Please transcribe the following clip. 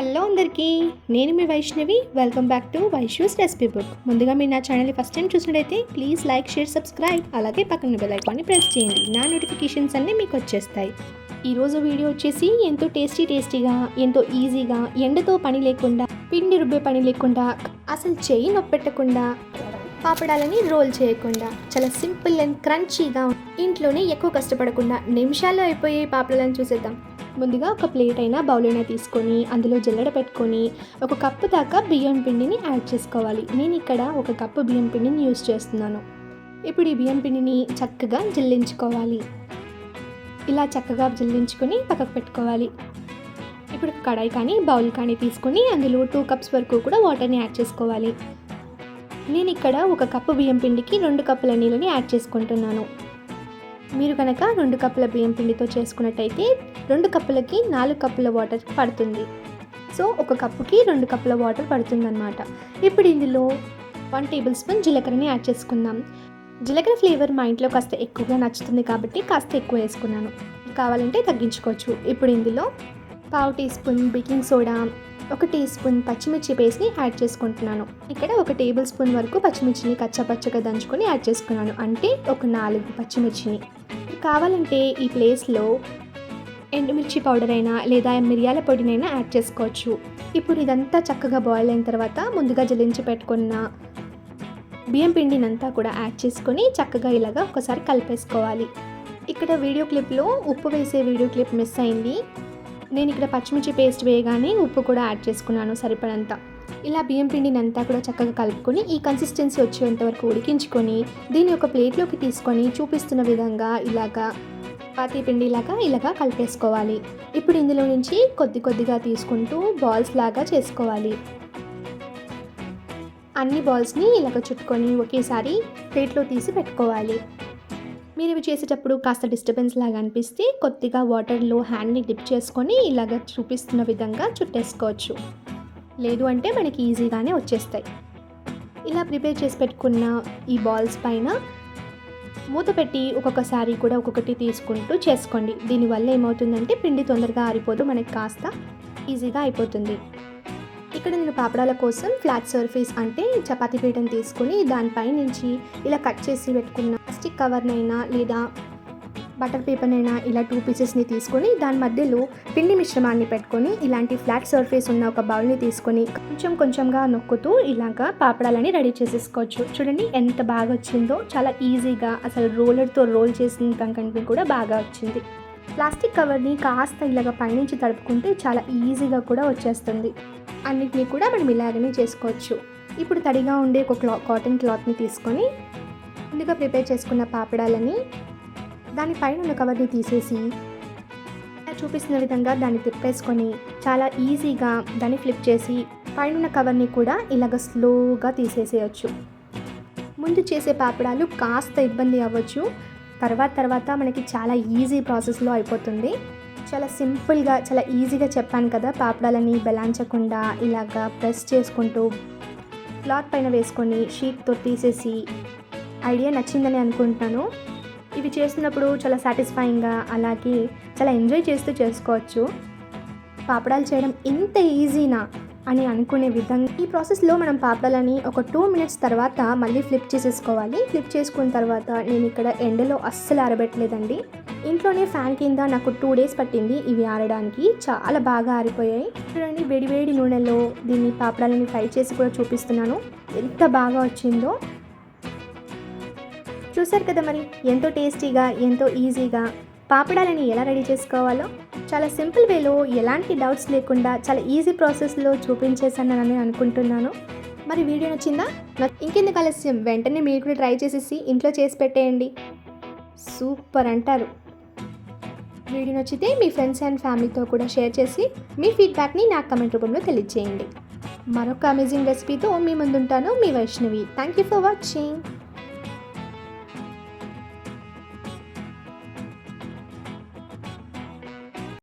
Hello అందరికీ నేను మీ Vaishnavi. Welcome back to Vaishu's recipe book ముందుగా మీరు నా ఛానల్ని ఫస్ట్ టైం చూసినట్టయితే ప్లీజ్ లైక్ షేర్ సబ్స్క్రైబ్ అలాగే పక్కన బెల్ ఐకాన్ని ప్రెస్ చేయండి. నా నోటిఫికేషన్స్ అన్నీ మీకు వచ్చేస్తాయి. ఈరోజు వీడియో వచ్చేసి ఎంతో టేస్టీ టేస్టీగా ఎంతో ఈజీగా ఎండతో పని లేకుండా పిండి రుబ్బే పని లేకుండా అసలు చేయి నొప్పెట్టకుండా పాపడాలని రోల్ చేయకుండా చాలా సింపుల్ అండ్ క్రంచీగా ఇంట్లోనే ఎక్కువ కష్టపడకుండా నిమిషాల్లో అయిపోయే పాపడాలను చూసేద్దాం. ముందుగా ఒక ప్లేట్ అయినా బౌల్ అయినా తీసుకొని అందులో జల్లెడ పెట్టుకొని ఒక కప్పు దాకా బియ్యం పిండిని యాడ్ చేసుకోవాలి. నేను ఇక్కడ ఒక కప్పు బియ్యం పిండిని యూస్ చేస్తున్నాను. ఇప్పుడు ఈ బియ్యం పిండిని చక్కగా జల్లించుకోవాలి. ఇలా చక్కగా జల్లించుకొని పక్కకు పెట్టుకోవాలి. ఇప్పుడు కడాయి కానీ బౌల్ కానీ తీసుకొని అందులో టూ కప్స్ వరకు కూడా వాటర్ని యాడ్ చేసుకోవాలి. నేను ఇక్కడ ఒక కప్పు బియ్యం పిండికి రెండు కప్పుల నీళ్ళని యాడ్ చేసుకుంటున్నాను. మీరు కనుక రెండు కప్పుల బియ్యం పిండితో చేసుకున్నట్టయితే రెండు కప్పులకి నాలుగు కప్పుల వాటర్ పడుతుంది. సో ఒక కప్పుకి రెండు కప్పుల వాటర్ పడుతుందన్నమాట. ఇప్పుడు ఇందులో వన్ టేబుల్ స్పూన్ జీలకర్రని యాడ్ చేసుకుందాం. జీలకర్ర ఫ్లేవర్ మా ఇంట్లో కాస్త ఎక్కువగా నచ్చుతుంది కాబట్టి కాస్త ఎక్కువ వేసుకున్నాను. కావాలంటే తగ్గించుకోవచ్చు. ఇప్పుడు ఇందులో పావు టీ స్పూన్ బేకింగ్ సోడా ఒక టీ స్పూన్ పచ్చిమిర్చి పేస్ట్ని యాడ్ చేసుకుంటున్నాను. ఇక్కడ ఒక టేబుల్ స్పూన్ వరకు పచ్చిమిర్చిని కచ్చపచ్చగా దంచుకొని యాడ్ చేసుకున్నాను. అంటే ఒక నాలుగు పచ్చిమిర్చిని. కావాలంటే ఈ ప్లేస్లో ఎండుమిర్చి పౌడర్ అయినా లేదా మిరియాల పొడినైనా యాడ్ చేసుకోవచ్చు. ఇప్పుడు ఇదంతా చక్కగా బాయిల్ అయిన తర్వాత ముందుగా జలించి పెట్టుకున్న బియ్యం పిండినంతా కూడా యాడ్ చేసుకొని చక్కగా ఇలాగా ఒకసారి కలిపేసుకోవాలి. ఇక్కడ వీడియో క్లిప్లో ఉప్పు వేసే వీడియో క్లిప్ మిస్ అయింది. నేను ఇక్కడ పచ్చిమిర్చి పేస్ట్ వేయగానే ఉప్పు కూడా యాడ్ చేసుకున్నాను సరిపడంత. ఇలా బియ్యం పిండిని అంతా కూడా చక్కగా కలుపుకొని ఈ కన్సిస్టెన్సీ వచ్చేంత వరకు ఉడికించుకొని దీన్ని ఒక ప్లేట్లోకి తీసుకొని చూపిస్తున్న విధంగా ఇలాగా పాతి పిండిలాగా ఇలాగా కలిపేసుకోవాలి. ఇప్పుడు ఇందులో నుంచి కొద్ది కొద్దిగా తీసుకుంటూ బాల్స్ లాగా చేసుకోవాలి. అన్ని బాల్స్ని ఇలాగ చుట్టుకొని ఒకేసారి ప్లేట్లో తీసి పెట్టుకోవాలి. మీరు ఇవి చేసేటప్పుడు కాస్త డిస్టర్బెన్స్ లాగా అనిపిస్తే కొద్దిగా వాటర్లో హ్యాండ్ని డిప్ చేసుకొని ఇలాగ చూపిస్తున్న విధంగా చుట్టేసుకోవచ్చు. లేదు అంటే మనకి ఈజీగానే వచ్చేస్తాయి. ఇలా ప్రిపేర్ చేసి పెట్టుకున్న ఈ బాల్స్ పైన మూత పెట్టి ఒక్కొక్కసారి కూడా ఒక్కొక్కటి తీసుకుంటూ చేసుకోండి. దీనివల్ల ఏమవుతుందంటే పిండి తొందరగా ఆరిపోదు మనకి కాస్త ఈజీగా అయిపోతుంది. ఇక్కడ నేను పాపడాల కోసం ఫ్లాట్ సర్ఫేస్ అంటే చపాతీ పీటను తీసుకుని దానిపై నుంచి ఇలా కట్ చేసి పెట్టుకున్న ప్లాస్టిక్ కవర్నైనా లేదా బటర్ పేపర్నైనా ఇలా టూ పీసెస్ని తీసుకొని దాని మధ్యలో పిండి మిశ్రమాన్ని పెట్టుకొని ఇలాంటి ఫ్లాట్ సర్ఫేస్ ఉన్న ఒక బౌల్ని తీసుకొని కొంచెం కొంచెంగా నొక్కుతూ ఇలాగా పాపడాలని రెడీ చేసేసుకోవచ్చు. చూడండి ఎంత బాగా వచ్చిందో చాలా ఈజీగా అసలు రోలర్తో రోల్ చేసిన దానికంటే కూడా బాగా వచ్చింది. ప్లాస్టిక్ కవర్ని కాస్త ఇలాగ పైనుంచి తడుపుకుంటే చాలా ఈజీగా కూడా వచ్చేస్తుంది. అన్నిటినీ కూడా మనం ఇలాగనే చేసుకోవచ్చు. ఇప్పుడు తడిగా ఉండే ఒక క్లా కాటన్ క్లాత్ని తీసుకొని ముందుగా ప్రిపేర్ చేసుకున్న పాపడాలని దానిపైన ఉన్న కవర్ని తీసేసి చూపిస్తున్న విధంగా దాన్ని తిప్పేసుకొని చాలా ఈజీగా దాన్ని ఫ్లిప్ చేసి పైన ఉన్న కవర్ని కూడా ఇలాగ స్లోగా తీసేసేయచ్చు. ముందు చేసే పాపడాలు కాస్త ఇబ్బంది అవ్వచ్చు. తర్వాత తర్వాత మనకి చాలా ఈజీ ప్రాసెస్లో అయిపోతుంది. చాలా సింపుల్గా చాలా ఈజీగా చెప్పాను కదా పాపడాలని బెలాంచకుండా ఇలాగా ప్రెస్ చేసుకుంటూ క్లాత్ పైన వేసుకొని షీట్తో తీసేసి ఐడియా నచ్చిందని అనుకుంటున్నాను. ఇవి చేస్తున్నప్పుడు చాలా సాటిస్ఫైయింగ్గా అలాగే చాలా ఎంజాయ్ చేస్తూ చేసుకోవచ్చు. పాపడాలు చేయడం ఇంత ఈజీనా అని అనుకునే విధంగా ఈ ప్రాసెస్లో మనం పాపడాలని ఒక టూ మినిట్స్ తర్వాత మళ్ళీ ఫ్లిప్ చేసేసుకోవాలి. ఫ్లిప్ చేసుకున్న తర్వాత నేను ఇక్కడ ఎండలో అస్సలు ఆరబెట్టలేదండి. ఇంట్లోనే ఫ్యాన్ కింద నాకు టూ డేస్ పట్టింది. ఇవి ఆరడానికి. చాలా బాగా ఆరిపోయాయి. చూడండి వేడి వేడి నూనెలో దీన్ని పాపడాలని ఫ్రై చేసి కూడా చూపిస్తున్నాను. ఎంత బాగా వచ్చిందో. చూసారు కదా మరి ఎంతో టేస్టీగా ఎంతో ఈజీగా పాపడాలని ఎలా రెడీ చేసుకోవాలో. చాలా సింపుల్ వేలో ఎలాంటి డౌట్స్ లేకుండా చాలా ఈజీ ప్రాసెస్లో చూపించేసానని అనుకుంటున్నాను. మరి వీడియో నచ్చిందా? ఇంకెందుకు ఆలస్యం? వెంటనే మీరు కూడా ట్రై చేసేసి ఇంట్లో చేసి పెట్టేయండి. సూపర్ అంటారు. వీడియో నచ్చితే మీ ఫ్రెండ్స్ అండ్ ఫ్యామిలీతో కూడా షేర్ చేసి మీ ఫీడ్బ్యాక్ని నాకు కమెంట్ రూపంలో తెలియజేయండి మరొక అమేజింగ్ రెసిపీతో మీ ముందుంటాను మీ Vaishnavi. Thank you for watching